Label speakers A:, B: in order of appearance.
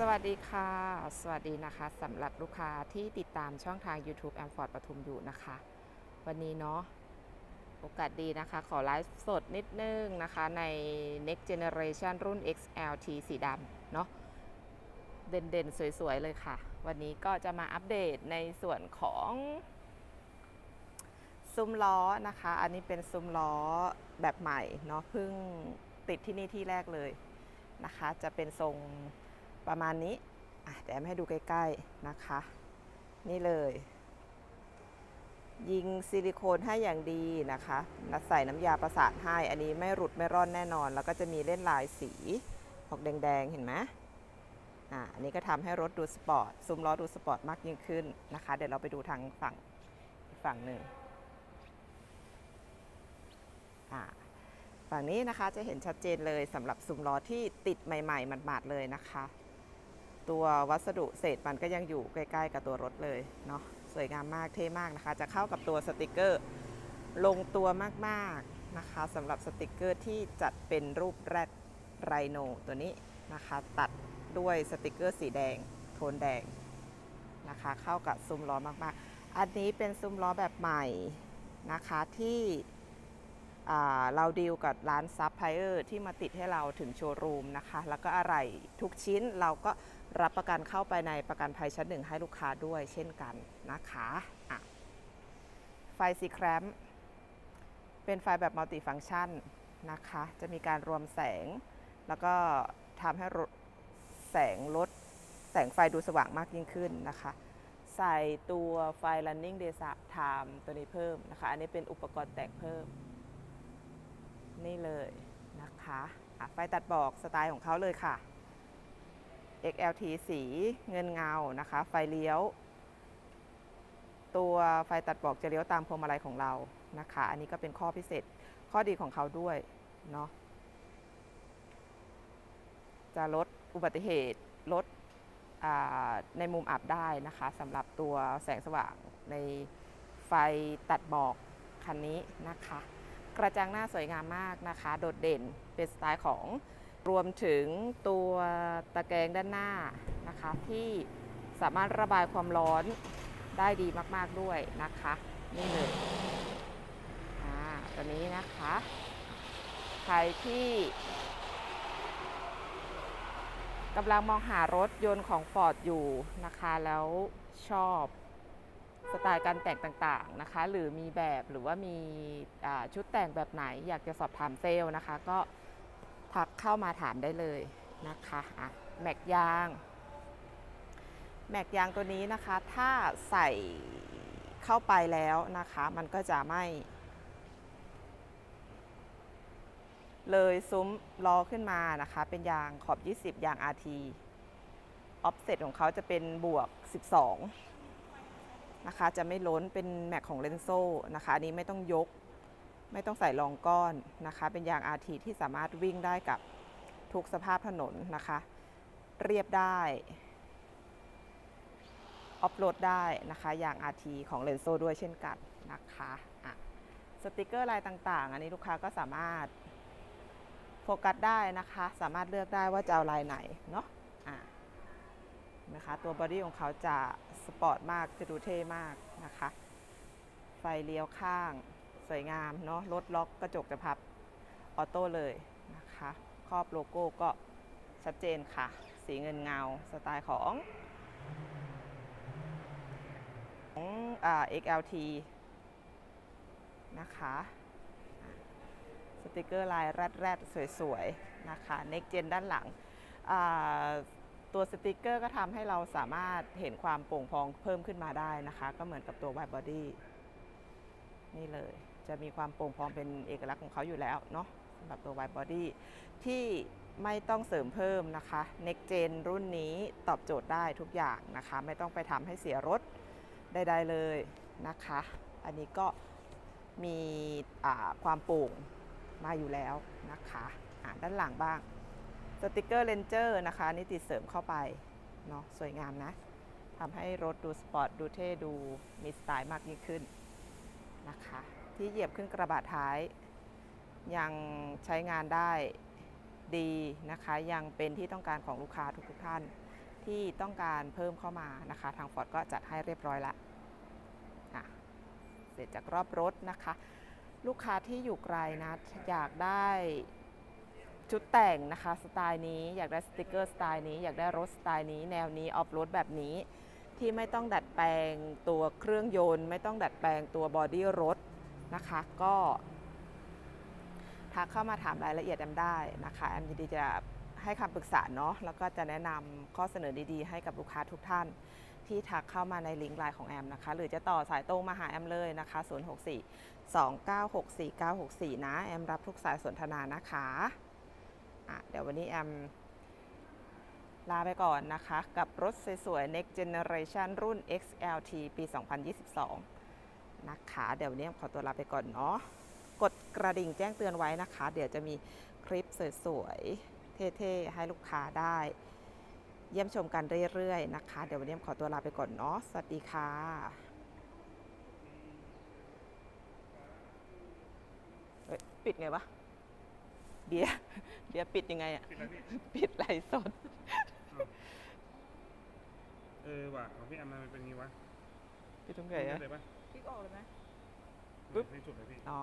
A: สวัสดีค่ะ สวัสดีนะคะสำหรับลูกค้าที่ติดตามช่องทาง YouTube แอมฟอร์ดปทุมอยู่นะคะ วันนี้เนาะโอกาสดีนะคะ ขอไลฟ์สดนิดนึงนะคะ ใน Next Generation รุ่น XLT สีดำเนาะเด่นๆ สวยๆ เลยค่ะ วันนี้ก็จะมาอัปเดตในส่วนของ ซุ้มล้อนะคะ อันนี้เป็นซุ้มล้อแบบใหม่เนาะเพิ่งติดที่นี่ที่แรกเลยนะคะ จะเป็นทรง ประมาณนี้อะเดี๋ยวแอมให้ดูใกล้ๆนะคะ นี่เลย ยิงซิลิโคนให้อย่างดีนะคะนัดใส่น้ำยาประสานให้ อันนี้ไม่หลุดไม่ร่อนแน่นอน แล้วก็จะมีเล่นลายสีออกแดงๆ เห็นไหมอ่าอันนี้ก็ทำให้รถดูสปอร์ต ซุ้มล้อดูสปอร์ตมากยิ่งขึ้นนะคะ เดี๋ยวเราไปดูทางฝั่งฝั่งหนึ่งอ่าฝั่งนี้นะคะจะเห็นชัดเจนเลยสำหรับซุ้มล้อที่ติดใหม่ๆหมาดๆเลยนะคะ ตัววัสดุเศษมันก็ยังอยู่ใกล้ๆกับตัวรถเลยเนาะสวยงามมากเท่มากนะคะ จะเข้ากับตัวสติกเกอร์ ลงตัวมากๆนะคะสำหรับสติกเกอร์ที่จัดเป็นรูปแรดไรโนตัวนี้นะคะ ตัดด้วยสติกเกอร์สีแดง โทนแดงนะคะ เข้ากับซุ้มล้อมากๆ อันนี้เป็นซุ้มล้อแบบใหม่นะคะที่ เราดีลกับร้านซับไพเออร์ที่มาติดให้เราถึงโชว์รูมนะคะ แล้วก็อะไรทุกชิ้นเราก็รับประกันเข้าไปในประกันภัยชั้นหนึ่งให้ลูกค้าด้วยเช่นกันนะคะะไฟซีแครมเป็นไฟแบบมัลติฟัง c t ชันนะคะ จะมีการรวมแสง แล้วก็ทำให้รถแสงลดแสงไฟดูสว่างมากยิ่งขึ้นนะคะ ใส่ตัวไฟ running day time ตัวนี้เพิ่มนะคะ อันนี้เป็นอุปกรณ์แต่งเพิ่ม นี่เลยนะคะะไฟตัดบอกสไตล์ของเขาเลยค่ะ XLT สีเงินเงานะคะ ไฟเลี้ยว ตัวไฟตัดบอกจะเลี้ยวตามพวงมาลัยของเรานะคะ อันนี้ก็เป็นข้อพิเศษข้อดีของเขาด้วยเนาะจะลดอุบัติเหตุลดในมุมอับได้นะคะสำหรับตัวแสงสว่างในไฟตัดบอกคันนี้นะคะ กระจังหน้าสวยงามมากนะคะ โดดเด่นเป็นสไตล์ของรวมถึงตัวตะแกรงด้านหน้านะคะ ที่สามารถระบายความร้อนได้ดีมากๆด้วยนะคะนี่เลยอ่าตัวนี้นะคะ ใครที่กำลังมองหารถยนต์ของ Ford อยู่นะคะแล้วชอบ สไตล์การแต่งต่างๆนะคะ หรือมีแบบหรือว่ามีชุดแต่งแบบไหน อยากจะสอบถามเซลล์นะคะ ก็ทักเข้ามาถามได้เลยนะคะอะแม็กยาง แม็กยางตัวนี้นะคะ ถ้าใส่เข้าไปแล้วนะคะ มันก็จะไม่ เลยซุ้มล้อขึ้นมานะคะ เป็นยางขอบ 20 ยาง RT ออฟเซตของเขาจะเป็นบวก 12 นะคะ จะไม่ล้นเป็นแม็กของเลนโซนะคะอันนี้ไม่ต้องยก ไม่ต้องใส่รองก้อนนะคะ เป็นยาง RT ที่สามารถวิ่งได้กับทุกสภาพถนนนะคะ เรียบได้ออฟโหลดได้นะคะยาง RT ของเลนโซด้วยเช่นกันนะคะอะสติกเกอร์ลายต่างๆ อันนี้ลูกค้าก็สามารถโฟกัสได้นะคะ สามารถเลือกได้ว่าจะเอาลายไหนเนาะอะ นะคะ ตัวบอดี้ของเขาจะสปอร์ตมากจะดูเท่มากนะคะ ไฟเลี้ยวข้างสวยงามเนาะรถล็อกกระจกจะพับออโต้เลยนะคะ ครอบโลโก้ก็ชัดเจนค่ะ สีเงินเงาสไตล์ของของอ่า XLT นะคะสติกเกอร์ลายแรดๆ สวย ๆ นะคะ Next Gen ด้านหลัง ตัวสติกเกอร์ก็ทำให้เราสามารถเห็นความโปร่งพองเพิ่มขึ้นมาได้นะคะ ก็เหมือนกับตัว White Body นี่เลย จะมีความโปร่งพองเป็นเอกลักษณ์ของเขาอยู่แล้วเนาะสำหรับตัว White Body ที่ไม่ต้องเสริมเพิ่มนะคะ Next Gen รุ่นนี้ตอบโจทย์ได้ทุกอย่างนะคะ ไม่ต้องไปทำให้เสียรถใดๆเลยนะคะ อันนี้ก็มีความโปร่งมาอยู่แล้วนะคะด้านหลังบ้าง สติกเกอร์เลนเจอร์นะคะนี่ติดเสริมเข้าไปเนาะสวยงามนะทำให้รถดูสปอร์ตดูเท่ดูมีสไตล์มากยิ่งขึ้นนะคะ ที่เหยียบขึ้นกระบะท้าย ยังใช้งานได้ดีนะคะ ยังเป็นที่ต้องการของลูกค้าทุกๆท่าน ที่ต้องการเพิ่มเข้ามานะคะ ทางฟอร์ดก็จัดให้เรียบร้อยละอะเสร็จจากรอบรถนะคะ ลูกค้าที่อยู่ไกลนะอยากได้ ชุดแต่งนะคะสไตล์นี้อยากได้สติกเกอร์สไตล์นี้อยากได้รถสไตล์นี้แนวนี้ออฟโรดแบบนี้ที่ไม่ต้องดัดแปลงตัวเครื่องยนต์ ไม่ต้องดัดแปลงตัวบอดี้รถนะคะก็ทักเข้ามาถามรายละเอียดแอมได้นะคะแอมยินดีจะให้คำปรึกษาเนาะแล้วก็จะแนะนำข้อเสนอดีๆ ให้กับลูกค้าทุกท่าน ที่ทักเข้ามาในลิงก์ไลน์ของแอมนะคะ หรือจะต่อสายตรงมาหาแอมเลยนะคะ 064 2964 964 นะ แอมรับทุกสายสนทนานะคะอะ เดี๋ยววันนี้แอมลาไปก่อนนะคะ กับรถสวยๆ Next Generation รุ่น XLT ปี 2022 นะคะ เดี๋ยววันนี้ขอตัวลาไปก่อนเนาะกดกระดิ่งแจ้งเตือนไว้นะคะ เดี๋ยวจะมีคลิปสวยๆ เท่ๆ ให้ลูกค้าได้ เยี่ยมชมกันเรื่อยๆ นะคะ เดี๋ยววันนี้ขอตัวลาไปก่อนเนาะสวัสดีค่ะปิดไงวะ เบียร์เบียร์ปิดยังไงอะ
B: ปิดแล้วพี่
A: ปิดไลฟ์สด
B: เออว่ะของพี่แอมมันเป็นงี้วะ
A: ปิดตรงไหนอะ
B: เลยปะ
C: คลิกออกเลยไหม
A: ปึ๊บ
B: ในจุดเลยพี่
A: อ๋อ